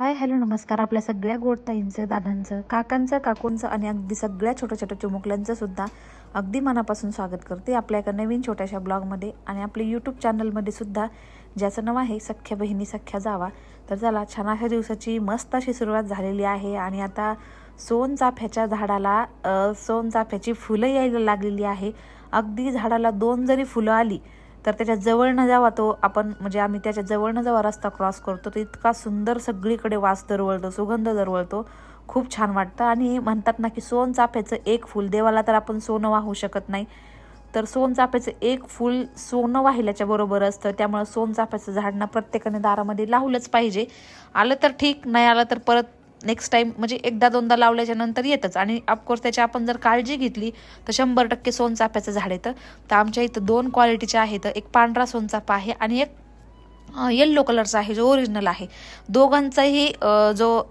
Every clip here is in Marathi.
हाय हॅलो नमस्कार. आपल्या सगळ्या गोडताईंचं दादांचं काकांचं काकूंचं आणि अगदी सगळ्या छोट्या छोट्या चिमुकल्यांचं सुद्धा अगदी मनापासून स्वागत करते आपल्या एका नवीन छोट्याशा ब्लॉगमध्ये आणि आपल्या यूट्यूब चॅनलमध्ये सुद्धा ज्याचं नाव आहे सख्या बहिणी सख्या जावा. तर चला छान अशा दिवसाची मस्त अशी सुरुवात झालेली आहे आणि आता सोनचाफ्याच्या झाडाला सोनचाफ्याची फुलं यायला लागलेली आहे. अगदी झाडाला दोन जरी फुलं आली तर त्याच्या जवळनं जावा तो. आपण म्हणजे आम्ही त्याच्या जवळनं जावा रस्ता क्रॉस करतो तर इतका सुंदर सगळीकडे वास दरवळतो सुगंध दरवळतो. खूप छान वाटतं. आणि म्हणतात ना की सोन चाफ्याचं एक फूल देवाला तर आपण सोनं वाहू शकत नाही. तर सोन चाफ्याचं एक फूल सोनं वाहिल्याच्या बरोबर असतं. त्यामुळं सोन चाफ्याचं झाड ना प्रत्येकाने दारामध्ये लावलंच पाहिजे. आलं तर ठीक नाही आलं तर परत नेक्स्ट टाईम म्हणजे एकदा दोनदा लावल्याच्या नंतर येतच. आणि ऑफकोर्स त्याची आपण जर काळजी घेतली तर शंभर टक्के सोनचाफ्याचं झाड येतं. तर आमच्या इथं दोन क्वालिटीचे आहेत. एक पांढरा सोनचाफा आहे आणि एक येल्लो कलरचा आहे जो ओरिजिनल आहे. दोघांचाही जो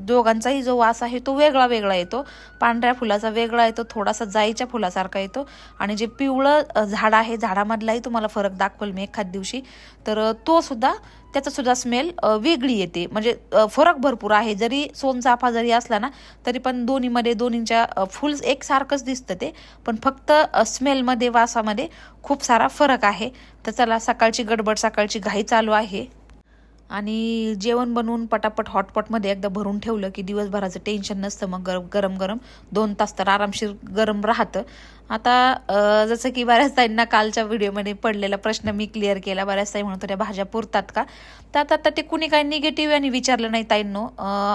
दोघांचाही जो वास आहे तो वेगळा वेगळा येतो. पांढऱ्या फुलाचा वेगळा येतो थोडासा जाईच्या फुलासारखा येतो. आणि जे पिवळं झाड आहे झाडामधलाही तुम्हाला फरक दाखवेल मी एखाद दिवशी. तर तो सुद्धा त्याचा सुद्धा स्मेल वेगळी येते. म्हणजे फरक भरपूर आहे. जरी सोनचाफा जरी असला ना तरी पण दोन्हीमध्ये दोन्हींच्या फुल एकसारखंच दिसतं ते. पण फक्त स्मेलमध्ये वासामध्ये खूप सारा फरक आहे. तर चला सकाळची गडबड सकाळची घाई चालू आहे. आणि जेवण बनवून पटापट हॉटपॉटमध्ये एकदा भरून ठेवलं की दिवसभराचं टेन्शन नसतं. मग गर गरम गरम दोन तास तर आरामशीर गरम राहतं. आता जसं की बऱ्याच ताईंना कालच्या व्हिडिओमध्ये पडलेला प्रश्न मी क्लिअर केला. बऱ्याच ताई म्हणत होत्या भाज्या पुरतात का? तर आता आता ते कुणी काही निगेटिव्ह आणि विचारलं नाही ताईंनो.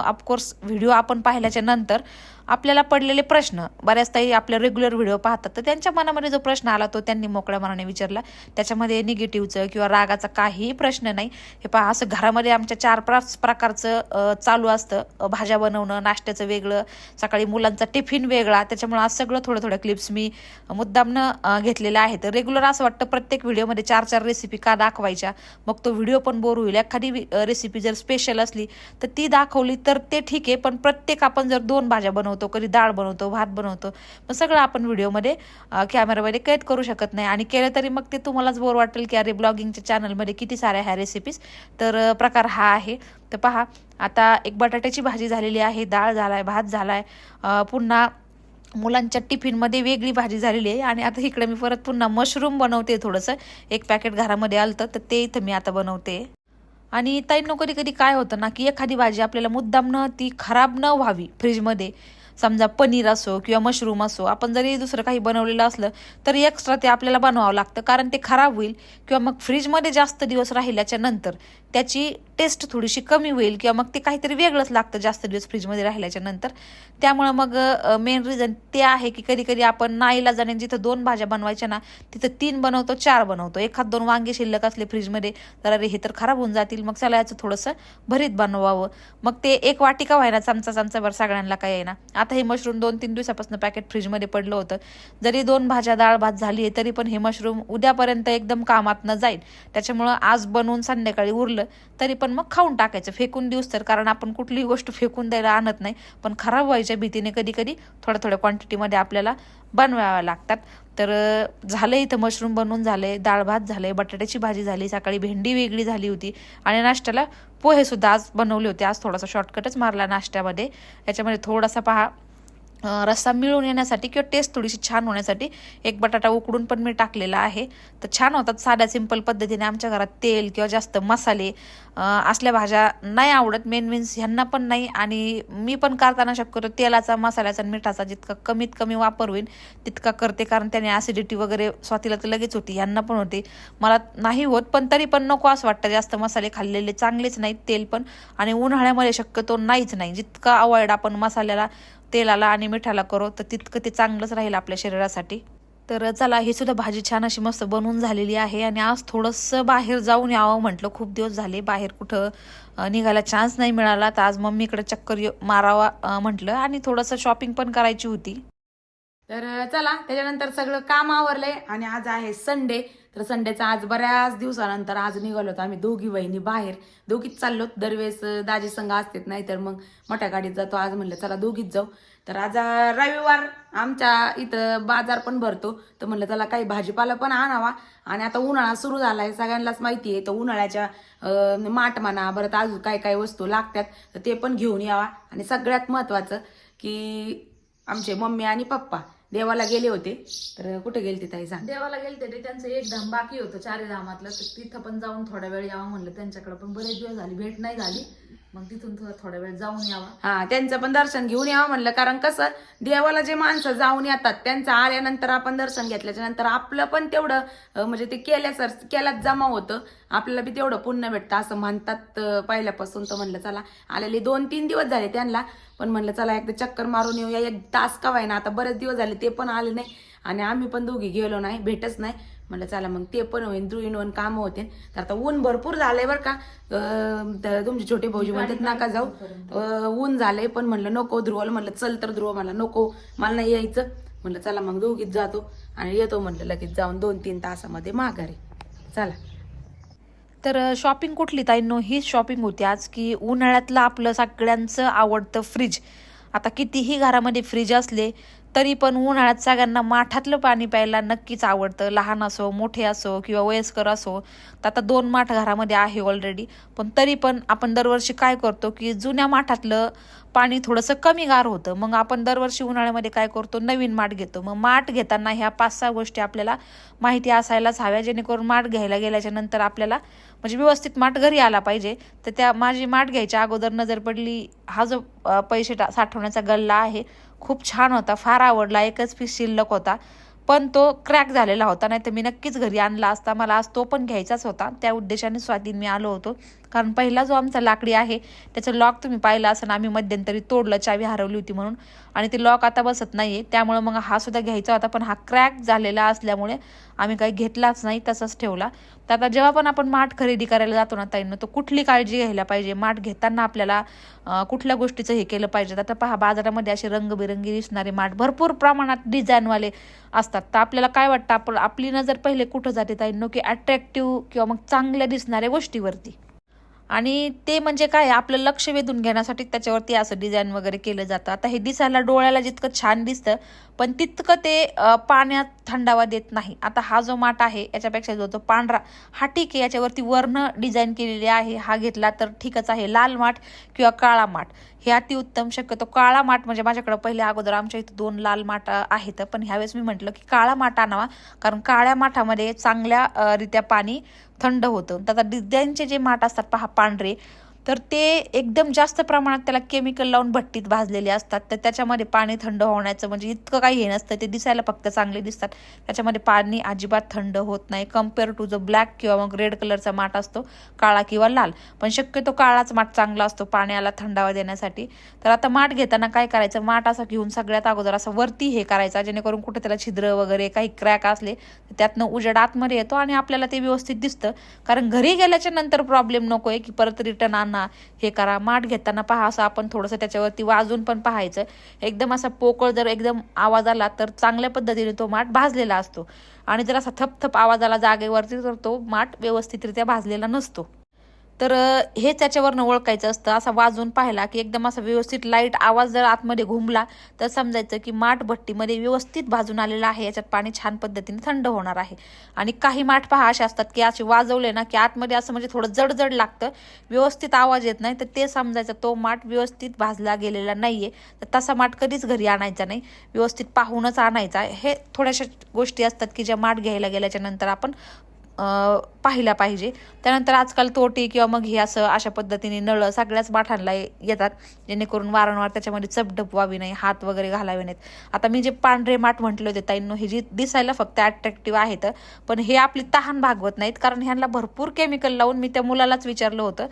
ऑफकोर्स व्हिडिओ आपण पाहिल्याच्या नंतर आपल्याला पडलेले प्रश्न बऱ्याच ताई आपल्या रेग्युलर व्हिडिओ पाहतात तर त्यांच्या मनामध्ये जो प्रश्न आला तो त्यांनी मोकळ्या मनाने विचारला. त्याच्यामध्ये निगेटिव्हचं किंवा रागाचा काहीही प्रश्न नाही. हे पहा असं घरामध्ये आमच्या चार पाच प्रकारचं चालू असतं. भाज्या बनवणं नाश्त्याचं वेगळं सकाळी मुलांचा टिफिन वेगळा त्याच्यामुळे आज सगळं थोडं थोडं क्लिप्स मी मुद्दामनं घेतलेलं घेतलेल्या आहेत रेग्युलर असं वाटतं प्रत्येक व्हिडिओमध्ये चार चार रेसिपी का दाखवायच्या? मग तो व्हिडिओ पण बोर होईल. एखादी रेसिपी जर स्पेशल असली तर ती दाखवली तर ते ठीक आहे पण प्रत्येक आपण जर दोन भाज्या बनवतो कधी डाळ बनवतो भात बनवतो मग सगळं आपण व्हिडिओमध्ये कॅमेरामध्ये कैद करू शकत नाही. आणि केलं तरी मग ते तुम्हालाच बोर वाटेल की अरे ब्लॉगिंगच्या चॅनलमध्ये किती साऱ्या ह्या रेसिपीज तर प्रकार हा आहे. तर पहा आता एक बटाट्याची भाजी झालेली आहे डाळ आहे भात झाला आहे पुन्हा मुलांच्या टिफिनमध्ये वेगळी भाजी झालेली आहे. आणि आता इकडे मी परत पुन्हा मशरूम बनवते थोडंसं. एक पॅकेट घरामध्ये आलं तर ते इथं मी आता बनवते. आणि ताईंनो कधी कधी काय होतं ना की एखादी भाजी आपल्याला मुद्दाम न ती खराब न व्हावी फ्रीजमध्ये समजा पनीर असो किंवा मशरूम असो आपण जरी दुसरं काही बनवलेलं असलं तरी एक्स्ट्रा ते आपल्याला बनवावं लागतं. कारण ते खराब होईल किंवा मग फ्रीजमध्ये जास्त दिवस राहिल्याच्या नंतर त्याची टेस्ट थोडीशी कमी होईल किंवा मग ते काहीतरी वेगळंच लागतं जास्त दिवस फ्रीजमध्ये राहिल्याच्या नंतर. त्यामुळं मग मेन रिझन ते आहे की कधी कधी आपण नाईला जाणे जिथं दोन भाज्या बनवायच्या ना तिथं तीन बनवतो चार बनवतो. एखाद दोन वांगे शिल्लक असले फ्रीजमध्ये तर अरे हे तर खराब होऊन जातील. मग चला याचं थोडंसं भरीत बनवावं. मग ते एक वाटिका व्हायना चमचा चमचाभर सगळ्यांना काय आहे ना. आता हे मशरूम दोन तीन दिवसापासून पॅकेट फ्रीजमध्ये पडलं होतं. जरी दोन भाज्या डाळ भात झाली आहे तरी पण हे मशरूम उद्यापर्यंत एकदम कामात न जाईल. त्याच्यामुळं आज बनवून संध्याकाळी उरलं तरी पण मग खाऊन टाकायचं. फेकून देऊस तर कारण आपण कुठलीही गोष्ट फेकून द्यायला आणत नाही. पण खराब व्हायच्या भीतीने कधी कधी थोड्या थोड्या क्वांटिटीमध्ये आपल्याला बनवाव्या लागतात. तर झालं इथं मशरूम बनवून झाले डाळ भात झाले बटाट्याची भाजी झाली सकाळी भेंडी वेगळी झाली होती आणि नाश्त्याला पोहे सुद्धा आज बनवले होते. आज थोडासा शॉर्टकटच मारला नाश्त्यामध्ये. याच्यामध्ये थोडासा पहा रस्सा मिळून येण्यासाठी किंवा टेस्ट थोडीशी छान होण्यासाठी एक बटाटा उकडून पण मी टाकलेला आहे. तर छान होतात साध्या सिंपल पद्धतीने आमच्या घरात तेल किंवा जास्त मसाले असल्या भाज्या नाही आवडत मेन मीन्स ह्यांना पण नाही आणि मी पण करताना शक्यतो तेलाचा मसाल्याचा आणि मिठाचा जितका कमीत कमी वापर होईल तितका करते. कारण त्याने ॲसिडिटी वगैरे स्वातीला तर लगेच होती ह्यांना पण होते. मला नाही होत पण तरी पण नको असं वाटतं. जास्त मसाले खाल्लेले चांगलेच नाहीत तेल पण. आणि उन्हाळ्यामध्ये शक्यतो नाहीच नाही. जितका अवॉइड आपण मसाल्याला तेलाला आणि मिठाला करो तर तितकं ते चांगलंच राहील आपल्या शरीरासाठी. तर चला ही सुद्धा भाजी छान अशी मस्त बनवून झालेली आहे. आणि आज थोडंसं बाहेर जाऊन यावं म्हटलं. खूप दिवस झाले बाहेर कुठं निघायला चान्स नाही मिळाला. तर आज मम्मीकडे चक्कर मारावा म्हटलं. आणि थोडंसं शॉपिंग पण करायची होती. तर चला त्याच्यानंतर सगळं काम आवरलंय आणि आज आहे संडे तर संडेचा आज बऱ्याच दिवसानंतर आज निघालो होतो आम्ही दोघी बहिणी बाहेर. दोघीच चाललो दरवेळेस दाजी संघ असतात नाही तर मग मोठ्या गाडीत जातो. आज म्हणलं चला दोघीच जाऊ. तर आज रविवार आमच्या इथं बाजार पण भरतो. तर म्हणलं चला काही भाजीपाला पण आणावा. आणि आता उन्हाळा सुरू झालाय. सगळ्यांनाच माहिती आहे. तर उन्हाळ्याच्या माठ म्हणा परत अजून काय काय वस्तू लागतात तर ते पण घेऊन यावा. आणि सगळ्यात महत्वाचं की आमचे मम्मी आणि पप्पा देवाला गेले होते. तर कुठे गेले ते ताई सांग. देवाला गेलते ते त्यांचं एक धाम बाकी होतं चारी धामातलं. तर तिथं पण जाऊन थोडा वेळ यावं म्हणलं. त्यांच्याकडे पण बरेच दिवस झाली भेट नाही झाली. मग तिथून थोडा थोडा वेळ जाऊन यावा. हा त्यांचं पण दर्शन घेऊन यावं म्हणलं. कारण कसं देवाला जे माणसं जाऊन येतात त्यांचं आल्यानंतर आपण दर्शन घेतल्याच्या नंतर आपलं पण तेवढं म्हणजे ते केल्यासर केल्यात जमा होतं. आपल्याला बी तेवढं पुण्य भेटतं असं म्हणतात पहिल्यापासून तर म्हणलं चला आलेले दोन तीन दिवस झाले त्यांना. पण म्हणलं चला एकदा चक्कर मारून येऊया. एक तास का ना आता बरेच दिवस झाले ते पण आले नाही. आणि आम्ही पण दोघी गेलो नाही भेटच नाही. म्हणलं चला मग ते पण होईन दुईन वन कामं होते तर आता ऊन भरपूर झालंय बरं का. तर तुमचे छोटे भाऊजी म्हणतात नका जाऊ. ऊन झालंय पण म्हणलं नको ध्रुवला. म्हणलं चल तर ध्रुव मला नको मला नाही यायचं. म्हणलं चला मग दोघीच जातो. आणि येतो म्हणलं लगेच जाऊन दोन तीन तासामध्ये माघारी. चला. तर शॉपिंग कुठली ताईंनो? हीच शॉपिंग होती आज की उन्हाळ्यातलं आपलं सगळ्यांचं आवडतं फ्रीज. आता कितीही घरामध्ये फ्रीज असले तरी पण उन्हाळ्यात सगळ्यांना माठातलं पाणी प्यायला नक्कीच आवडतं. लहान असो मोठे असो किंवा वयस्कर असो तर आता दोन माठ घरामध्ये आहे ऑलरेडी पण तरी पण आपण दरवर्षी काय करतो की जुन्या माठातलं पाणी थोडंसं कमी गार होतं. मग आपण दरवर्षी उन्हाळ्यामध्ये काय करतो? नवीन माठ घेतो. मग माठ घेताना ह्या पाच सहा गोष्टी आपल्याला माहिती असायलाच हव्या जेणेकरून माठ घ्यायला गेल्याच्यानंतर आपल्याला म्हणजे व्यवस्थित माठ घरी आला पाहिजे. तर त्या माझी माठ घ्यायच्या अगोदर नजर पडली. हा जो पैसे टा- साठवण्याचा गल्ला आहे खूप छान होता फार आवडला एकच पीस शिल्लक होता. पण तो क्रॅक झालेला होता नाही तर मी नक्कीच घरी आणला असता. मला आज तो पण घ्यायचाच होता. त्या उद्देशाने स्वाधीन मी आलो होतो. कारण पहिला जो आमचा लाकडी आहे त्याचं लॉक तुम्ही पाहिलं असं आम्ही मध्यंतरी तोडलं चावी हरवली होती म्हणून. आणि ते लॉक आता बसत नाही आहे त्यामुळं मग हा सुद्धा घ्यायचा होता पण हा क्रॅक झालेला असल्यामुळे आम्ही काही घेतलाच नाही तसंच ठेवला. तर आता जेव्हा पण आपण माठ खरेदी करायला जातो ना ताईनं तर कुठली काळजी घ्यायला पाहिजे? माठ घेताना आपल्याला कुठल्या गोष्टीचं हे केलं पाहिजे? आता पहा बाजारामध्ये असे रंगबिरंगी दिसणारे माठ भरपूर प्रमाणात डिझाईनवाले असतात. तर आपल्याला काय वाटतं? आपण आपली नजर पहिले कुठं जाते ताईंनो? की अट्रॅक्टिव्ह किंवा मग चांगल्या दिसणाऱ्या गोष्टीवरती. आणि ते म्हणजे काय आपलं लक्ष वेधून घेण्यासाठी त्याच्यावरती असं डिझाईन वगैरे केलं जातं. आता हे दिसायला डोळ्याला जितकं छान दिसतं पण तितकं ते पाण्यात थंडावा देत नाही. आता हा जो माठ आहे याच्यापेक्षा जो तो पांढरा हा ठीक आहे याच्यावरती वर्ण डिझाईन केलेली आहे. हा घेतला तर ठीकच आहे. लाल माठ किंवा काळा माठ हे अतिउत्तम शक्यतो. काळा माठ म्हणजे माझ्याकडं पहिले अगोदर आमच्या इथं दोन लाल माठ आहेत. पण ह्यावेळेस मी म्हटलं की काळा माठ आणावा कारण काळ्या माठामध्ये चांगल्या रित्या पाणी थंड होतं. त्याचा डिझाईनचे जे माठ असतात पहा पांढरे तर ते एकदम जास्त प्रमाणात त्याला केमिकल लावून भट्टीत भाजलेले असतात. तर त्याच्यामध्ये पाणी थंड होण्याचं म्हणजे इतकं काही हे नसतं ते दिसायला फक्त चांगले दिसतात. त्याच्यामध्ये पाणी अजिबात थंड होत नाही. कंपेअर टू जो ब्लॅक किंवा मग रेड कलरचा माठ असतो काळा किंवा लाल. पण शक्यतो काळाच माठ चांगला असतो पाण्याला थंडावा देण्यासाठी. तर आता माठ घेताना काय करायचं? माठ असं घेऊन सगळ्यात अगोदर असं वरती हे करायचा जेणेकरून कुठे त्याला छिद्र वगैरे काही क्रॅक असले तर त्यातनं उजेड आतमध्ये येतो आणि आपल्याला ते व्यवस्थित दिसतं. कारण घरी गेल्याच्यानंतर प्रॉब्लेम नको आहे की परत रिटर्न आणा हे करा माठ घेताना पहा असं आपण थोडंसं त्याच्यावरती वाजून पण पाहायचं. एकदम असा पोकळ जर एकदम आवाज आला तर चांगल्या पद्धतीने तो माठ भाजलेला असतो. आणि जर असा थपथप आवाज आला जागेवरती तर तो माठ व्यवस्थितरित्या भाजलेला नसतो. तर हे त्याच्यावरनं ओळखायचं असतं. असा वाजून पाहिला की एकदम असा व्यवस्थित लाइट आवाज जर आतमध्ये घुमला तर समजायचं की माठ भट्टीमध्ये व्यवस्थित भाजून आलेला आहे. याच्यात पाणी छान पद्धतीने थंड होणार आहे. आणि काही माठ पहा असे असतात की असे वाजवले ना की आतमध्ये असं म्हणजे थोडं जडजड लागतं. व्यवस्थित आवाज येत नाही. तर ते समजायचं तो माठ व्यवस्थित भाजला गेलेला नाही आहे तर तसा माठ कधीच घरी आणायचा नाही. व्यवस्थित पाहूनच आणायचा. हे थोड्याशा गोष्टी असतात की ज्या माठ घ्यायला गेल्याच्यानंतर आपण पाहिला पाहिजे. त्यानंतर आजकाल तोटी किंवा मग हे असं अशा पद्धतीने नळं सगळ्याच बाठांना येतात जेणेकरून वारंवार त्याच्यामध्ये चपडप व्हावी नाही हात वगैरे घालावे नाहीत. आता मी जे पांढरे माठ म्हटले होते ताईंनो हे जी दिसायला फक्त अट्रॅक्टिव्ह आहेत पण हे आपली तहान भागवत नाहीत कारण ह्यांना भरपूर केमिकल लावून मी त्या मुलालाच विचारलं होतं.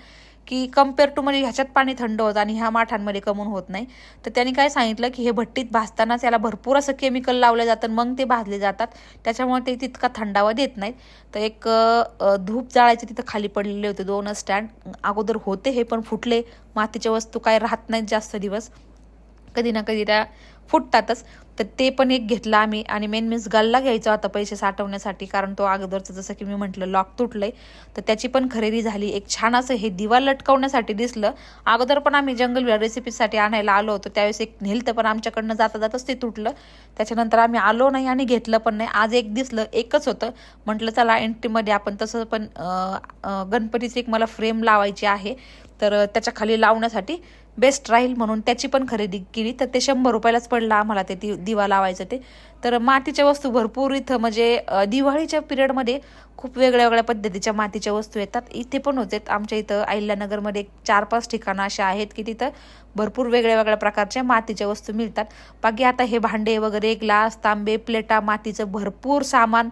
की कंपेअर टू म्हणजे ह्याच्यात पाणी थंड होतं आणि ह्या माठांमध्ये कमून होत नाही. तर त्यांनी काय सांगितलं की हे भट्टीत भाजतानाच याला भरपूर असं केमिकल लावलं जातं मग ते भाजले जातात. त्याच्यामुळे ते तितका थंडावा देत नाहीत. तर एक धूप जाळायचे तिथं खाली पडलेले होते दोन स्टँड अगोदर होते हे पण फुटले. मातीच्या वस्तू काय राहत नाहीत जास्त दिवस. कधी ना कधी त्या फुटतातच. तर ते पण एक घेतलं आम्ही. आणि मेन मीन्स गल्ला घ्यायचा होता पैसे साठवण्यासाठी कारण तो अगोदरचं जसं की मी म्हटलं लॉक तुटलंय. तर त्याची पण खरेदी झाली. एक छान असं हे दिवा लटकवण्यासाठी दिसलं. अगोदर पण आम्ही जंगल रेसिपीसाठी आणायला आलो होतो. त्यावेळेस एक नेलतं पण आमच्याकडनं जाता जाताच ते तुटलं. त्याच्यानंतर आम्ही आलो नाही आणि घेतलं पण नाही. आज एक दिसलं एकच होतं. म्हटलं चला एंट्रीमध्ये आपण तसं पण गणपतीची एक मला फ्रेम लावायची आहे. तर त्याच्याखाली लावण्यासाठी बेस्ट राहील म्हणून त्याची पण खरेदी केली. तर ते शंभर रुपयालाच पडलं आम्हाला ते दि दिवा लावायचं ते. तर मातीच्या वस्तू भरपूर इथं म्हणजे दिवाळीच्या पिरियडमध्ये खूप वेगळ्या वेगळ्या पद्धतीच्या मातीच्या वस्तू येतात. इथे पण होते आमच्या इथं अहिल्यानगरमध्ये एक चार पाच ठिकाणं असे आहेत की तिथं भरपूर वेगळ्या वेगळ्या प्रकारच्या मातीच्या वस्तू मिळतात. बाकी आता हे भांडे वगैरे ग्लास तांबे प्लेटा मातीचं भरपूर सामान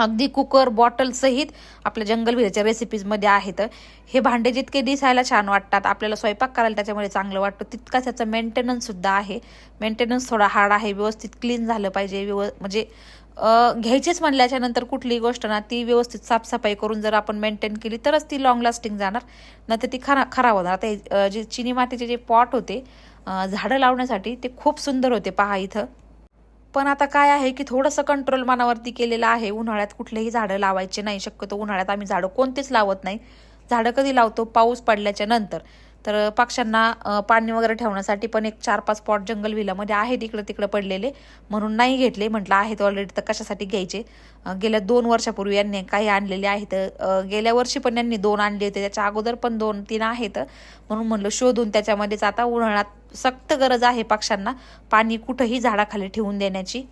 अगदी कुकर बॉटलसहित आपल्या जंगल विजेच्या रेसिपीजमध्ये आहेत. हे भांडे जितके दिसायला छान वाटतात आपल्याला स्वयंपाक करायला त्याच्यामध्ये चांगलं वाटतं तितकाच त्याचा मेंटेनन्ससुद्धा आहे. मेंटेनन्स थोडा हार्ड आहे व्यवस्थित क्लीन झालं पाहिजे व्यव म्हणजे घ्यायचीच म्हणल्याच्या नंतर कुठलीही गोष्ट ना ती व्यवस्थित साफसफाई करून जर आपण मेंटेन केली तरच ती लॉंग लास्टिंग जाणार. नंतर ती खरा खराब होणार. आता जे चिनी मातीचे जे पॉट होते झाडं लावण्यासाठी ते खूप सुंदर होते पहा इथं. पण आता काय आहे की थोडंसं कंट्रोल मनावरती केलेलं आहे. उन्हाळ्यात कुठलेही झाडं लावायचे नाही. शक्यतो उन्हाळ्यात आम्ही झाडं कोणतेच लावत नाही. झाडं कधी लावतो? पाऊस पडल्याच्या नंतर. तर पक्ष्यांना पाणी वगैरे ठेवण्यासाठी पण एक चार पाच पॉट जंगल विलामध्ये आहेत इकडं तिकडं पडलेले. म्हणून नाही घेतले. म्हटलं आहेत ऑलरेडी तर कशासाठी घ्यायचे? गेल्या दोन वर्षापूर्वी यांनी काही आणलेले आहेत. गेल्या वर्षी पण यांनी दोन आणले होते. त्याच्या अगोदर पण दोन तीन आहेत. म्हणून म्हणलं शोधून त्याच्यामध्येच आता उन्हाळ्यात सक्त गरज आहे पक्ष्यांना पाणी कुठंही झाडाखाली ठेवून देण्याची.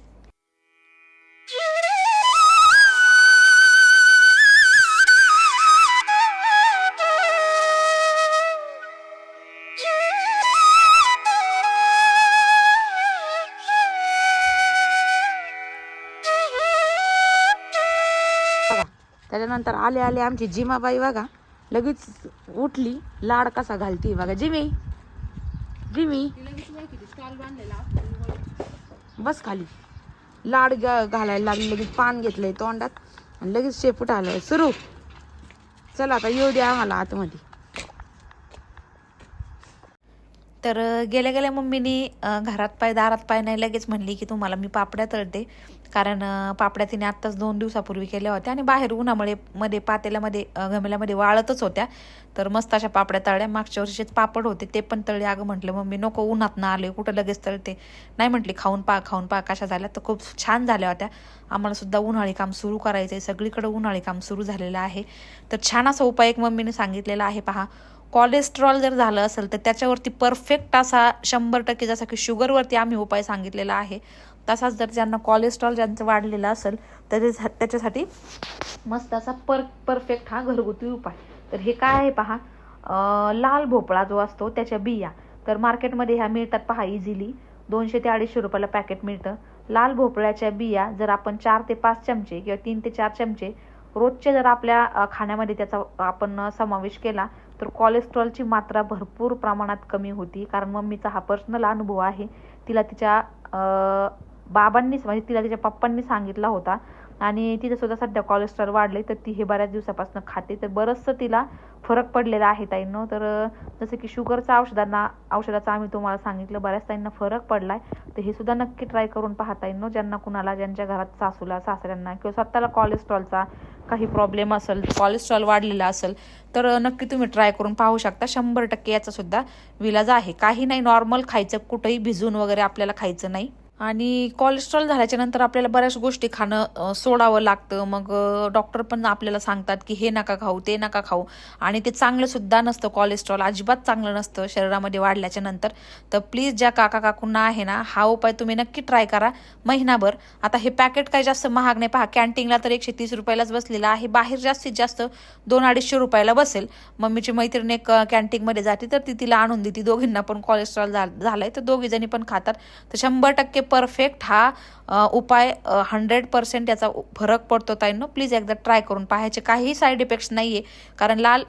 त्याच्यानंतर आले आले आमची जिमाबाई बघा लगेच उठली लाड कसा घालती बघा. Jimmy Jimmy. बस खाली. लाड ग- घालायला लागली लगेच पान घेतलंय तोंडात आणि लगेच शेपूट आलं. सुरू. चला आता येऊ द्या आम्हाला आतमध्ये. तर गेल्या गेल्या मम्मीनी घरात पाय दारात पाय नाही लगेच म्हणली की तुम्हाला मी पापड्या तळते. कारण पापड्या तिने आत्ताच दोन दिवसापूर्वी केल्या होत्या आणि बाहेर उन्हामुळे मध्ये पातेल्यामध्ये अ, गमेल्यामध्ये वाळतच होत्या. तर मस्त अशा पापड्या तळल्या. मागच्या वर्षीचेच पापड होते ते पण तळले. अगं म्हटलं मम्मी नको उन्हात ना आले कुठं लगेच तळते? नाही म्हटली खाऊन पा खाऊन पा कशा झाल्या? तर खूप छान झाल्या होत्या. आम्हाला सुद्धा उन्हाळी काम सुरू करायचं आहे सगळीकडे उन्हाळी काम सुरू झालेलं आहे. तर छान असा उपाय एक मम्मीने सांगितलेला आहे पहा. कोलेस्ट्रॉल जर झालं असेल तर त्याच्यावरती परफेक्ट असा शंभर टक्के जसा की शुगरवरती आम्ही उपाय सांगितलेला आहे तसाच जर ज्यांना कोलेस्ट्रॉल ज्यांचं वाढलेलं असेल तर त्याच्यासाठी मस्त असा पर परफेक्ट हा घरगुती उपाय. तर हे काय आहे पहा लाल भोपळा जो असतो त्याच्या बिया. तर मार्केटमध्ये ह्या मिळतात पहा इझिली दोनशे ते अडीचशे रुपयाला पॅकेट मिळतं. लाल भोपळ्याच्या बिया जर आपण चार ते पाच चमचे किंवा तीन ते चार चमचे रोजचे जर आपल्या खाण्यामध्ये त्याचा आपण समावेश केला तर कोलेस्ट्रॉलची मात्रा भरपूर प्रमाणात कमी होती. कारण मम्मीचा हा पर्सनल अनुभव आहे. तिला तिच्या बाबांनी बाबांनीच म्हणजे तिला तिच्या पप्पांनी सांगितला होता. आणि तिचं सुद्धा सध्या कोलेस्ट्रॉल वाढले तर ती हे बऱ्याच दिवसापासून खाते. तर बरंचसं तिला फरक पडलेला आहे ताईंनो. तर जसं की शुगरचा औषधांना औषधाचा आम्ही तुम्हाला सांगितलं बऱ्याच ताईंना फरक पडलाय. तर हे सुद्धा नक्की ट्राय करून पाहता ज्यांना कुणाला ज्यांच्या घरात सासूला सासऱ्यांना किंवा स्वतःला कोलेस्ट्रॉलचा काही प्रॉब्लेम असेल कोलेस्ट्रॉल वाढलेला असेल तर नक्की तुम्ही ट्राय करून पाहू शकता. शंभर टक्के याचा सुद्धा विलाज आहे. काही नाही नॉर्मल खायचं कुठंही भिजून वगैरे आपल्याला खायचं नाही. आणि कोलेस्ट्रॉल झाल्याच्यानंतर आपल्याला बऱ्याच गोष्टी खाणं सोडावं लागतं. मग डॉक्टर पण आपल्याला सांगतात की हे नका खाऊ ते नका खाऊ. आणि ते चांगलंसुद्धा नसतं कोलेस्ट्रॉल अजिबात चांगलं नसतं शरीरामध्ये वाढल्याच्या नंतर. तर प्लीज ज्या काका काकूंना आहे ना हा उपाय तुम्ही नक्की ट्राय करा महिनाभर. आता हे पॅकेट काय जास्त महाग नाही. पहा कॅन्टीनला तर एकशे तीस रुपयालाच बसलेला आहे. बाहेर जास्तीत जास्त दोन अडीचशे रुपयाला बसेल. मम्मीची मैत्रीण एक कॅन्टीनमध्ये जाते तर ती तिला आणून देते. दोघींना पण कोलेस्ट्रॉल झालं आहे तर दोघीजणी पण खातात. तर शंभर टक्के परफेक्ट हा उपाय हंड्रेड पर्सेंट याचा फरक पडतो ताईंनो. प्लीज एकदा ट्राय करून पाहायचे. काहीही साईड इफेक्ट्स नाही आहे कारण लाल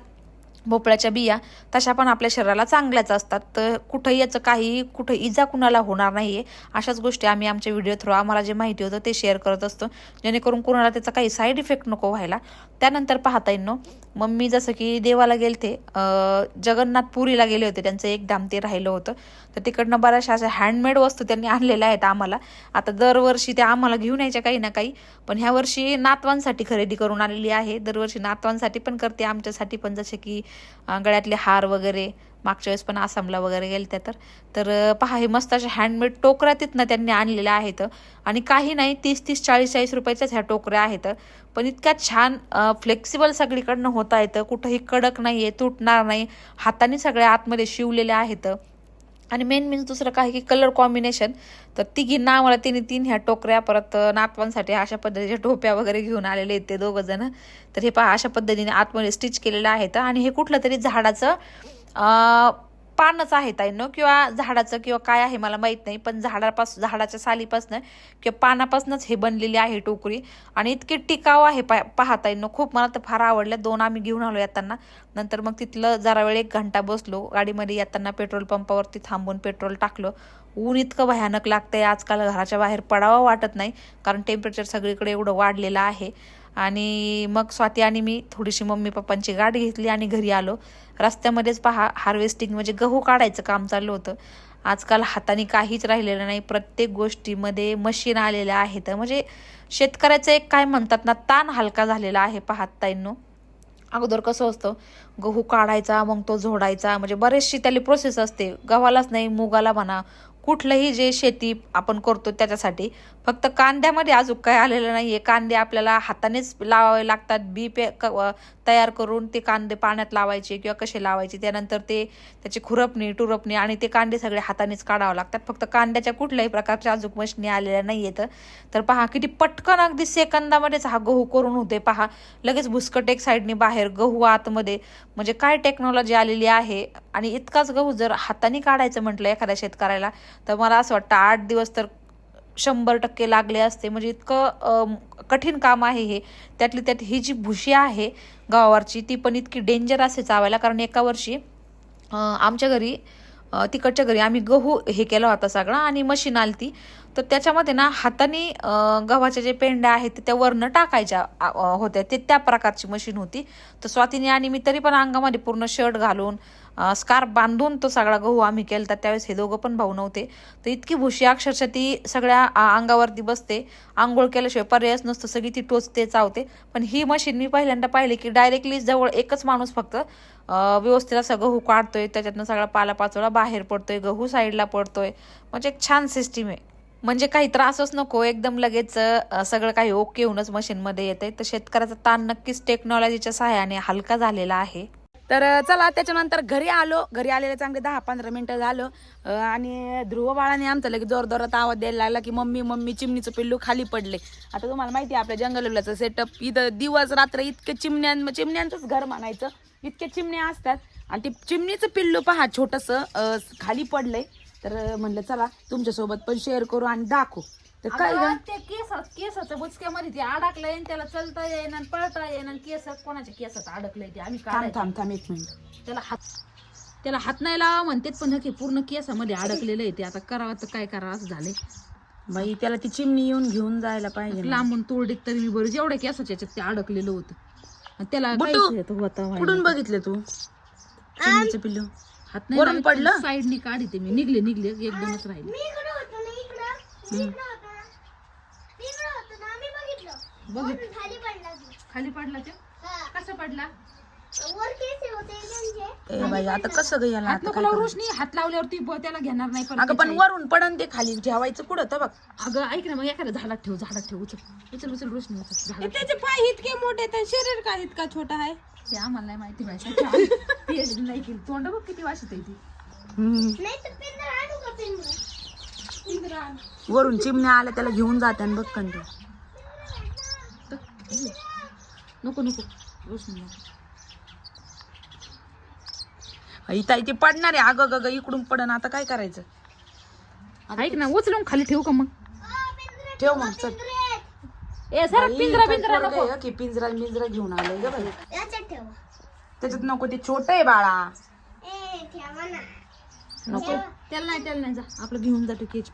भोपळ्याच्या बिया तशा पण आपल्या शरीराला चांगल्याच असतात. तर कुठंही याचं काही कुठं इजा कुणाला होणार नाही आहे अशाच गोष्टी आम्ही आमच्या व्हिडिओ थ्रू आम्हाला जे माहिती होतं ते शेअर करत असतो. जेणेकरून कुणाला त्याचा काही साईड इफेक्ट नको व्हायला. त्यानंतर पाहता येईन मग मी जसं की देवाला गेलते जगन्नाथपुरीला गेले होते त्यांचं एक धाम ते राहिलं होतं. तर तिकडनं बऱ्याचशा अशा हँडमेड वस्तू त्यांनी आणलेल्या आहेत आम्हाला. आता दरवर्षी त्या आम्हाला घेऊन यायच्या काही ना काही पण ह्या वर्षी नातवांसाठी खरेदी करून आलेली आहे. दरवर्षी नातवांसाठी पण करते आमच्यासाठी पण. जसे की गळ्यातले हार वगैरे मागच्या वेळेस पण आसामला वगैरे गेलत्या तर. तर पहा हे मस्त अशा हँडमेड टोकऱ्या तिथनं त्यांनी आणलेल्या आहेत. आणि काही नाही तीस तीस चाळीस चाळीस रुपयाच्याच ह्या टोकऱ्या आहेत. पण इतक्या छान फ्लेक्सिबल सगळीकडनं होता येतं कुठंही कडक नाही आहे तुटणार नाही. हाताने सगळ्या आतमध्ये शिवलेल्या आहेत. आणि मेन मीन्स म्हणजे दुसरं काय की कलर कॉम्बिनेशन तर तिघींना मला तिने तीन ह्या टोकऱ्या परत नातवांसाठी अशा पद्धतीच्या टोप्या वगैरे घेऊन आलेले आहेत ते दोघं जण. तर हे पहा अशा पद्धतीने आतमध्ये स्टिच केलेलं आहेत आणि हे कुठलं तरी झाडाचं पानच आहे ताईनं किंवा झाडाचं किंवा काय आहे मला माहीत नाही पण झाडापासून झाडाच्या सालीपासनं किंवा पानापासूनच हे बनलेली आहे टोकरी. आणि इतकी टिकाव आहे पा पाहता खूप मला तर फार आवडलं. दोन आम्ही घेऊन आलो येताना. नंतर मग तिथलं जरा वेळ एक घंटा बसलो. गाडीमध्ये येताना पेट्रोल पंपावरती थांबून पेट्रोल टाकलं. ऊन इतकं भयानक लागतंय. आजकाल घराच्या बाहेर पडावं वाटत नाही कारण टेम्परेचर सगळीकडे एवढं वाढलेलं आहे. आणि मग स्वाती आणि मी थोडीशी मम्मी पप्पांची गाठ घेतली आणि घरी आलो. रस्त्यामध्येच पहा हार्वेस्टिंग म्हणजे गहू काढायचं काम चाललं होतं. आजकाल हाताने काहीच राहिलेलं नाही. प्रत्येक गोष्टीमध्ये मशीन आलेल्या आहेत. म्हणजे शेतकऱ्याचं एक काय म्हणतात ना ताण हलका झालेला आहे पाहताईंनो अगोदर कसं असतं गहू काढायचा मग तो झोडायचा. म्हणजे बरेचशी त्याला प्रोसेस असते. गव्हालाच नाही मुगाला म्हणा कुठलंही जे शेती आपण करतो त्याच्यासाठी फक्त कांद्यामध्ये अजून काय आलेलं नाही आहे कांदे आपल्याला हातानेच लावावे लागतात. बी पे क तयार करून ते कांदे पाण्यात लावायचे किंवा कसे लावायचे त्यानंतर ते त्याची खुरपणी टुरपणी आणि ते कांदे सगळे हातानेच काढावं लागतात. फक्त कांद्याच्या कुठल्याही प्रकारच्या अजून मशिनी आलेल्या नाही आहेत तर पहा किती पटकन अगदी सेकंदामध्येच हा गहू करून होते. पहा लगेच भुसकट एक साईडने बाहेर गहू आतमध्ये. म्हणजे काय टेक्नॉलॉजी आलेली आहे? आणि इतकाच गहू जर हाताने काढायचं म्हटलं एखाद्या शेतकऱ्याला तर मला असं वाटतं आठ दिवस तर शंभर टक्के लागले असते. म्हणजे इतकं कठीण काम आहे हे. त्यातली त्यात ही जी भुशी आहे गावावरची ती पण इतकी डेंजर असते चावायला. कारण एका वर्षी आमच्या घरी तिकडच्या घरी आम्ही गहू हे केला होता सगळा आणि मशीन आलती तर त्याच्यामध्ये ना हाताने गव्हाच्या जे पेंड्या आहेत ते त्या वरनं टाकायच्या होत्या. ते त्या प्रकारची मशीन होती. तर स्वातीने आणि मी तरी पण अंगामध्ये पूर्ण शर्ट घालून स्कार्फ बांधून तो सगळा गहू आम्ही केला तर त्यावेळेस हे दोघं पण भाऊ नव्हते. तर इतकी भुशी अक्षरशः ती सगळ्या अंगावरती बसते आंघोळ केल्याशिवाय पर्यायच नसतो सगळी ती टोचते चावते. पण ही मशीन मी पहिल्यांदा पाहिली की डायरेक्टली जवळ एकच माणूस फक्त व्यवस्थेला व्यवस्थित असं गहू काढतोय त्याच्यातनं सगळा पालापाचोळा बाहेर पडतोय गहू साईडला पडतोय. म्हणजे एक छान सिस्टीम आहे. म्हणजे काही त्रासच नको एकदम लगेच सगळं काही ओके होऊनच मशीनमध्ये येते तर शेतकऱ्याचा ताण नक्कीच टेक्नॉलॉजीच्या सहाय्याने हलका झालेला आहे. तर चला त्याच्यानंतर घरी आलो. घरी आलेले चांगले दहा पंधरा मिनिटं झालं. आणि ध्रुव बाळाने आमचा लगेच जोर जोरात आवाज द्यायला लागला की मम्मी मम्मी चिमणीचं पिल्लू खाली पडले. आता तुम्हाला माहिती आहे आपल्या जंगलाचं सेटअप इथं दिवस रात्र इतके चिमण्यां चिमण्यांचंच घर म्हणायचं. इतके चिमण्या असतात. आणि ते चिमणीचं पिल्लू पहा छोटंसं खाली पडलंय. तर म्हणलं चला तुमच्यासोबत पण शेअर करू आणि दाखवू. तर काय ग? अगं, ते केस केसाचं बुचक्यामध्ये ते अडकलंय आणि त्याला चलता येईन आणि पळता येईन आणि केस कोणाच्या केसात अडकलंय ते आम्ही थांब काढायचं. थांब थांब एक मिनिट. त्याला हात त्याला हात नाही लावा म्हणतेत पण हे पूर्ण केसामध्ये अडकलेलं आहे ते. आता करावं तर काय करावं असं झालंय. बाई त्याला ती चिमणी येऊन घेऊन जायला पाहिजे ना. लांबून तोडीत तरी मी बरं जेवढ्या केसाच्या याच्यात ते अडकलेलं होतं. आणि त्याला बुटू, काहीच येत होता व्हायला. कुठून बघितलं तू? चिमणीचं पिल्लू. हात नाही वरून पडलं? साईडनी काढी ते मी. निघले निघले एक दोनच राहिले. मी इकडं होतो ना इकडं मी इकडं होतो ना मी इकडं होतो ना मी वरून खाली पडला तू. खाली पडला ते? हा. कसा पडला? वर केस होते त्यांचे ए बाई आता कसं ग याला हात आता नको काय लावू करू? रोशनी हात लावल्यावरती ब- त्याला घेणार नाही परत अगं पण त्याच्या वरून पडन ते खाली ठेवायचं कुठं तर बघ. अगं ऐक ना मग एखाद्या झाडात ठेव झाडात ठेव उचल. उचल उचल रोशनी उचल. झाडात त्याचे पाय इतके मोठे तर शरीर का इतका छोटा आहे? ते आम्हाला नाही माहिती पाहिजे नाही केली. तोंड बघ किती वाशत आहे ती. नाही तर पिंजरा आणू का पिंजरा? वरून चिमण्या आल्या त्याला घेऊन जाते आणि बघ कंटे नको नको. रोशनी नको. इथं इथे पडणार आहे. अगं गग इकडून पडन. आता काय करायचं? ऐक ना उचलून खाली ठेवू का मग? ठेव मग चल. ए सर पिंजरा पिंजरा नको. की पिंजरा मिंजरा घेऊन आलंय ग बाई. याच्यात ठेवा. त्याच्यात नको ते छोट आहे बाळा. ए ठेवा ना. नको. त्याला नाही त्याला नाही जा. आपलं घेऊन जातो केच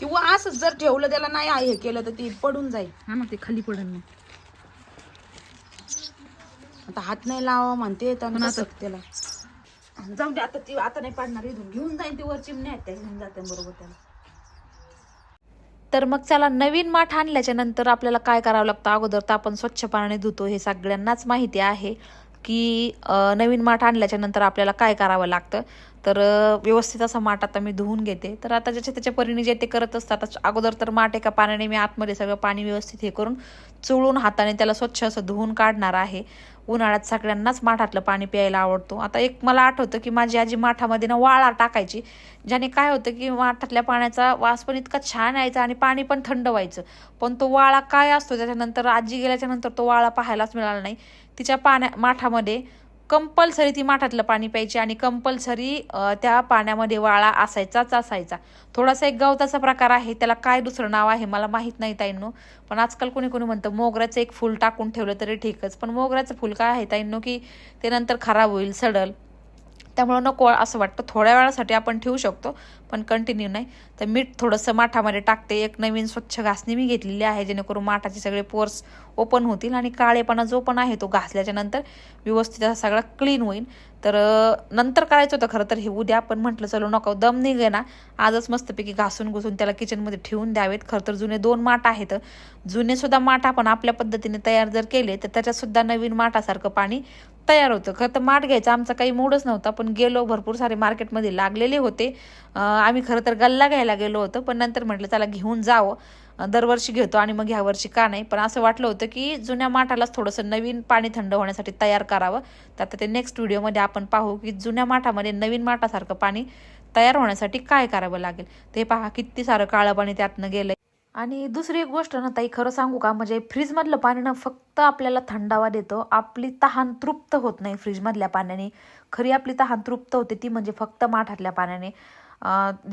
किंवा असंच जर ठेवलं त्याला नाही आहे हे केलं तर ते पडून जाईल. हा ना ते खाली पडन मग आता हात नाही लावा म्हणते तर आता- त्याला जाऊ दे आता ती आता नाही पाडणार इथून घेऊन जाईल ती वर चिमण्या आहेत त्या घेऊन जाते बरोबर त्याला. तर मग चला नवीन माठ आणल्याच्या नंतर आपल्याला काय करावं लागतं? अगोदर तर आपण स्वच्छ पाण्याने धुतो हे सगळ्यांनाच माहिती आहे. की नवीन माठ आणल्याच्या नंतर आपल्याला काय करावं लागतं? तर व्यवस्थित असा माठ आता मी धुवून घेते. तर आता ज्याच्या त्याच्या परीने जे ते करत असतात अगोदर तर माठ एका पाण्याने मी आतमध्ये सगळं पाणी व्यवस्थित हे करून चुळून हाताने त्याला स्वच्छ असं धुवून काढणार आहे. उन्हाळ्यात सगळ्यांनाच माठातलं पाणी प्यायला आवडतो. आता एक मला आठवतं की माझी आजी माठामध्ये ना वाळा टाकायची ज्याने काय होतं की माठातल्या पाण्याचा वास पण इतका छान यायचा आणि पाणी पण थंड व्हायचं. पण तो वाळा काय असतो त्याच्यानंतर आजी गेल्याच्यानंतर तो वाळा पाहायलाच मिळाला नाही. तिच्या पाण्या माठामध्ये कंपल्सरी ती माठातलं पाणी प्यायची आणि कंपल्सरी त्या पाण्यामध्ये वाळा असायचाच असायचा थोडासा एक गवताचा प्रकार आहे त्याला काय दुसरं नाव आहे मला माहीत नाही ताईंनो. पण आजकाल कोणी कोणी म्हणतं मोगऱ्याचं एक फूल टाकून ठेवलं तरी ठीकच. पण मोगऱ्याचं फूल काय आहे ताईंनो की ते नंतर खराब होईल सडल. त्यामुळं नको असं वाटतं. थोड्या वेळासाठी आपण ठेवू शकतो पण कंटिन्यू नाही. तर मीठ थोडंसं माठामध्ये टाकते. एक नवीन स्वच्छ घासणी मी घेतलेली आहे जेणेकरून माठाचे सगळे पोर्स ओपन होतील आणि काळेपणा जो पण आहे तो घासल्याच्या नंतर व्यवस्थित असा सगळा क्लीन होईल. तर नंतर करायचं होतं खरं तर हे उद्या पण म्हटलं चलो नको दम निघे ना. आजच मस्तपैकी घासून घुसून त्याला किचनमध्ये ठेवून द्यावेत. खरं तर जुने दोन माठ आहेत. जुनेसुद्धा माठ आपण आपल्या पद्धतीने तयार जर केले तर त्याच्यातसुद्धा नवीन माठासारखं पाणी तयार होतं. खरं तर माठ घ्यायचा आमचा काही मूडच नव्हता पण गेलो भरपूर सारे मार्केटमध्ये लागलेले होते. आम्ही खरं तर गल्ला घ्यायला गेलो होतो पण नंतर म्हटलं त्याला घेऊन जावं. दरवर्षी घेतो आणि मग ह्या वर्षी का नाही. पण असं वाटलं होतं की जुन्या माठालाच थोडंसं नवीन पाणी थंड होण्यासाठी तयार करावं. तर आता ते नेक्स्ट व्हिडिओमध्ये आपण पाहू की जुन्या माठामध्ये नवीन माठासारखं पाणी तयार होण्यासाठी काय करावं लागेल. ते पहा किती सारं काळं पाणी त्यातनं गेलं आणि दुसरी एक गोष्ट ना ताई खरं सांगू का? म्हणजे फ्रीजमधलं पाणी ना फक्त आपल्याला थंडावा देतो. आपली तहान तृप्त होत नाही फ्रीजमधल्या पाण्याने. खरी आपली तहान तृप्त होते ती म्हणजे फक्त माठातल्या पाण्याने.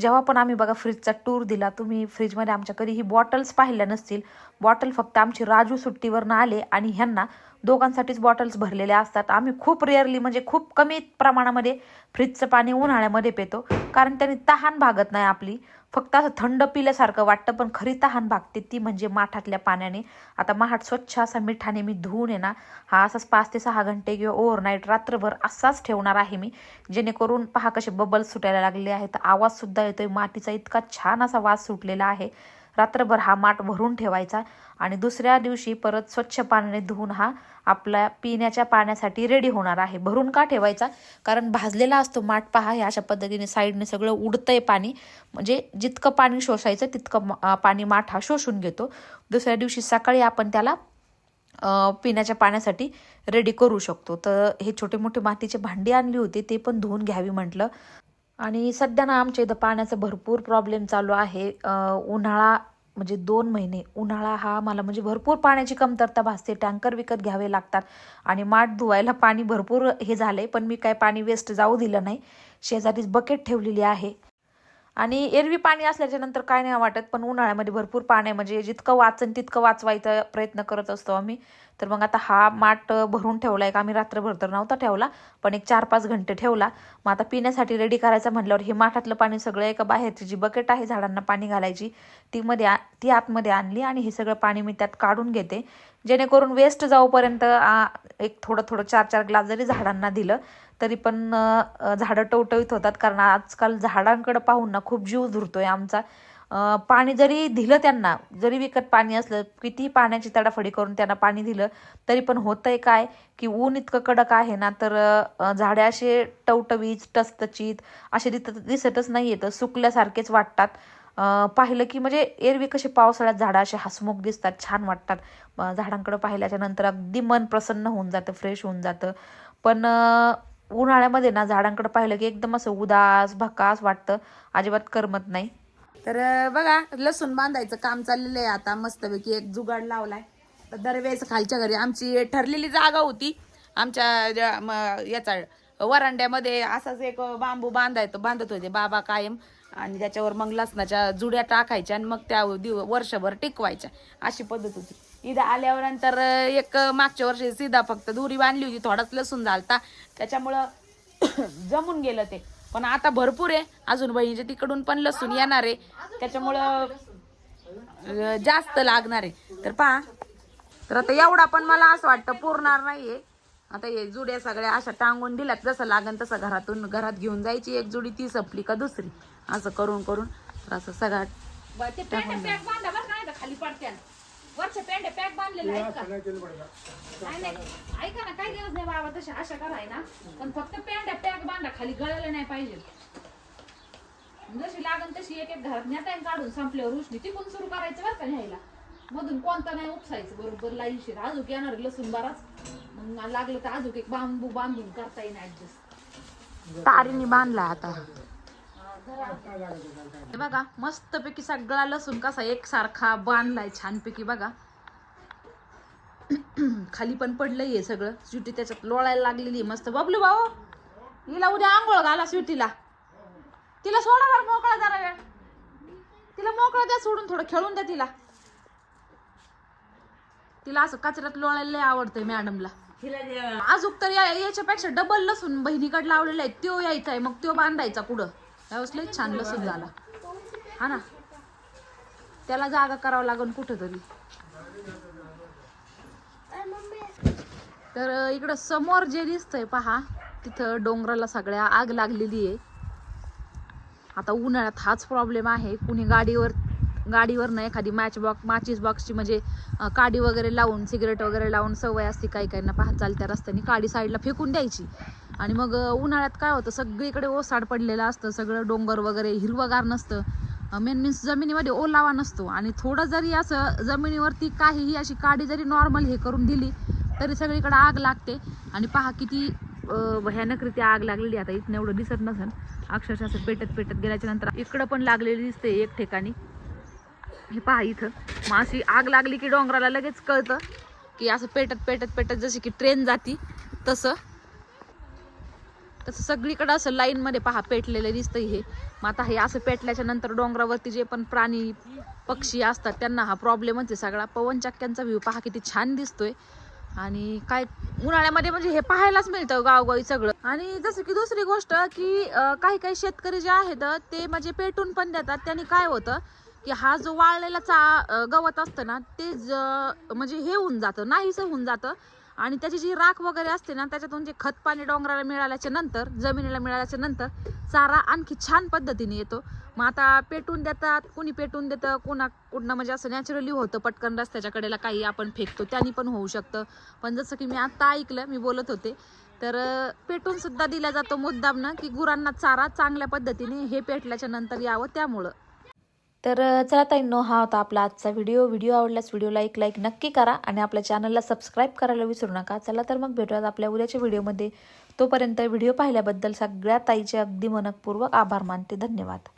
जेव्हा पण आम्ही बघा फ्रीजचा टूर दिला तुम्ही फ्रीजमध्ये आमच्या कधीही बॉटल्स पाहिल्या नसतील. बॉटल फक्त आमची राजू सुट्टीवरनं आले आणि ह्यांना दोघांसाठीच बॉटल्स भरलेल्या असतात. आम्ही खूप रेअरली म्हणजे खूप कमी प्रमाणामध्ये फ्रीजचं पाणी उन्हाळ्यामध्ये पितो. कारण त्यांनी तहान भागत नाही आपली. फक्त असं थंड पिल्यासारखं वाटतं पण खरी तहान भागते ती म्हणजे माठातल्या पाण्याने. आता माठ स्वच्छ असा मिठाने मी धुवून आहे ना हा असाच पाच ते सहा घंटे किंवा ओव्हरनाईट रात्रभर असाच ठेवणार आहे मी. जेणेकरून पहा कसे बबल सुटायला लागले आहेत. आवाजसुद्धा येतोय. मातीचा इतका छान असा वास सुटलेला आहे. रात्रभर हा माठ भरून ठेवायचा आणि दुसऱ्या दिवशी परत स्वच्छ पाण्याने धुवून हा आपल्या पिण्याच्या पाण्यासाठी रेडी होणार आहे. भरून का ठेवायचा? कारण भाजलेला असतो माठ पहा हे अशा पद्धतीने साईडने सगळं उडतंय पाणी. म्हणजे जितकं पाणी शोषायचं तितकं पाणी माठ हा शोषून घेतो. दुसऱ्या दिवशी सकाळी आपण त्याला पिण्याच्या पाण्यासाठी रेडी करू शकतो. तर हे छोटे मोठे मातीचे भांडी आणली होती ते पण धुवून घ्यावी म्हटलं. आणि सध्या ना आमच्या इथं पाण्याचा भरपूर प्रॉब्लेम चालू आहे. उन्हाळा म्हणजे दोन महिने उन्हाळा हा मला म्हणजे भरपूर पाण्याची कमतरता भासते. टँकर विकत घ्यावे लागतात आणि माठ धुवायला पाणी भरपूर हे झालं आहे पण मी काय पाणी वेस्ट जाऊ दिलं नाही. शेजारीच बकेट ठेवलेली आहे. आणि एरवी पाणी असल्याच्या नंतर काय नाही वाटत पण उन्हाळ्यामध्ये भरपूर पाणी आहे. म्हणजे जितकं वाचन तितकं वाचवायचा प्रयत्न करत असतो आम्ही. तर मग आता हा माठ भरून ठेवला एक आम्ही रात्रभर तर नव्हता ठेवला पण एक चार पाच घंटे ठेवला. मग आता पिण्यासाठी रेडी करायचं म्हटल्यावर हे माठातलं पाणी सगळं एका बाहेरची जी बकेट आहे झाडांना पाणी घालायची ती मध्ये आ- ती आतमध्ये आणली आणि हे सगळं पाणी मी त्यात काढून घेते. जेणेकरून वेस्ट जाऊपर्यंत आ, एक थोडं थोडं चार चार ग्लास जरी झाडांना दिलं तरी पण झाडं टवटवीत होतात. कारण आजकाल झाडांकडं पाहून ना खूप जीव धुरतोय आमचा. पाणी जरी दिलं त्यांना जरी विकत पाणी असलं कितीही पाण्याची तडाफडी करून त्यांना पाणी दिलं तरी पण होतंय काय? की ऊन इतकं कडक आहे ना तर झाडे असे टवटवीत टचतचीत असे दिसत दिसतच नाही येतं सुकल्यासारखेच वाटतात. पाहिलं की म्हणजे एरवी कसे पावसाळ्यात झाडं असे हसमुख दिसतात छान वाटतात. झाडांकडं झाडांकडे पाहिल्याच्या नंतर अगदी मन प्रसन्न होऊन जातं फ्रेश होऊन जातं. पण उन्हाळ्यामध्ये ना झाडांकडे पाहिलं की एकदम असं उदास भकास वाटतं. अजिबात करमत नाही. तर बघा लसूण बांधायचं काम चाललेलं आहे आता. मस्तपैकी एक जुगाड लावलाय. तर दरवेळेस खालच्या घरी आमची ठरलेली जागा होती. आमच्या याचा वरांड्यामध्ये असाच एक बांबू बांधायचं बांधत होते. बाबा कायम आणि त्याच्यावर मग लसणाच्या जुड्या टाकायच्या आणि मग त्या दिव वर्षभर टिकवायच्या. अशी पद्धत होती. इथं आल्यावर नंतर एक मागच्या वर्षी सीधा फक्त दुरी बांधली होती. थोडाच लसूण झालता. त्याच्यामुळं जमून गेलं ते. पण आता भरपूर आहे. अजून बहिणीच्या तिकडून पण लसूण येणार आहे. त्याच्यामुळं जास्त लागणार आहे. तर पहा. तर आता एवढा पण मला असं वाटतं पुरणार नाहीये. आता हे जुड्या सगळ्या अशा टांगून दिल्यात जसं लागन तसं घरातून घरात घेऊन जायची एक जुडी ती संपली का दुसरी. असं करून करून तर असं सगळ्या ते पेंड्या पॅक बांधा बरं का नाही तर खाली पडत्यान. वरच्या पेंड्या पॅक नाही ऐका ना काही गरज नाही बाबा तशा अशा कराय ना. पण फक्त पेंड्या पॅक बांधा खाली गळायला नाही पाहिजे. जशी लागन तशी एक एक घरात नेता काढून संपल्यावर उष्णी तिकून सुरू करायचं बरं का न्यायला. मधून कोणता नाही उपसायचं बरोबर लाईनशीर. अजूक येणार लसूण बाराच. मग लागलं तर अजूक एक बांबू बांधून करता येईल ऍडजस्ट तारीने बांधला आता. हे बघा मस्तपैकी सगळा लसूण कसा एकसारखा बांधलाय छानपैकी बघा. खाली पण पडलंय हे सगळं. स्वीटी त्याच्यात लोळायला लागलेली आहे मस्त. बबलू भाऊ हिला उद्या आंघोळ घाला स्वीटीला. तिला सोडा बरं मोकळा जरा वेळ. तिला मोकळा द्या सोडून थोडं खेळून द्या तिला. तिला असं कचऱ्यात लोळायला लय आवडतंय मॅडमला अजून तर या- याच्यापेक्षा डबल लसूण बहिणीकडे लावलेला आहे. त्यो यायचा आहे. मग त्यो बांधायचा पुढं. त्यावेळेस लय छान लसूण झाला. हा ना? त्याला जागा करावं लागेल कुठं तरी तर इकडं समोर जे दिसतंय पहा तिथं डोंगराला सगळ्या आग लागलेली आहे. आता उन्हाळ्यात हाच प्रॉब्लेम आहे. कुणी गाडीवर गाडीवर एखादी मॅच बॉक्स माचीस बॉक्सची म्हणजे काडी वगैरे लावून सिगरेट वगैरे लावून सवय असते काही काहींना पाहत चालत्या रस्त्याने काडी साईडला फेकून द्यायची. आणि मग उन्हाळ्यात काय होतं सगळीकडे ओसाड पडलेलं असतं सगळं डोंगर वगैरे हिरवगार नसतं. मेन मीन्स जमिनीमध्ये ओलावा नसतो. आणि थोडं जरी असं जमिनीवरती काहीही अशी काडी जरी नॉर्मल हे करून दिली तरी सगळीकडे आग लागते. आणि पहा किती भयानकरीत्या आग लागलेली आहे. आता इथनं एवढं दिसत नसेल. अक्षरशः असं पेटत पेटत गेल्याच्यानंतर इकडं पण लागलेली दिसते एक ठिकाणी. हे पहा इथं. मग अशी आग लागली की डोंगराला लगेच कळतं की असं पेटत पेटत पेटत जशी की ट्रेन जाती तसं. तसं सगळीकडं असं लाईनमध्ये पहा पेटलेलं दिसतं हे. मग आता हे असं पेटल्याच्या नंतर डोंगरावरती जे पण प्राणी पक्षी असतात त्यांना हा प्रॉब्लेमच आहे सगळा. पवनचक्क्यांचा व्ह्यू पहा किती छान दिसतोय. आणि काय उन्हाळ्यामध्ये म्हणजे हे पाहायलाच मिळतं गावगावी सगळं. आणि जसं की दुसरी गोष्ट की काही काही शेतकरी जे आहेत ते म्हणजे पेटून पण देतात. त्यांनी काय होतं की हा जो वाळलेला चा गवत असतं ना ते ज- म्हणजे हे होऊन जातं नाहीसं होऊन जातं. आणि त्याची जी राख वगैरे असते ना त्याच्यातून जे खत पाणी डोंगराला मिळाल्याच्या नंतर जमिनीला मिळाल्याच्या नंतर चारा आणखी छान पद्धतीने येतो. मग आता पेटून देतात कोणी पेटून देतं कोणा कुठनं म्हणजे असं नॅचरली होतं पटकन रस्त्याच्या कडेला काही आपण फेकतो त्यानी पण होऊ शकतं. पण जसं की मी आत्ता ऐकलं मी बोलत होते तर पेटून सुद्धा दिला जातो मुद्दामनं की गुरांना चारा चांगल्या पद्धतीने हे पेटल्याच्या नंतर यावं त्यामुळं. तर चला ताईंनो हा होता आपला आजचा व्हिडिओ. व्हिडिओ आवडल्यास व्हिडिओला एक लाईक नक्की करा आणि आपल्या चॅनलला सबस्क्राईब करायला विसरू नका. चला तर मग भेटूयात आपल्या उद्याच्या व्हिडिओमध्ये. तोपर्यंत व्हिडिओ पाहिल्याबद्दल सगळ्या ताईचे अगदी मनपूर्वक आभार मानते. धन्यवाद.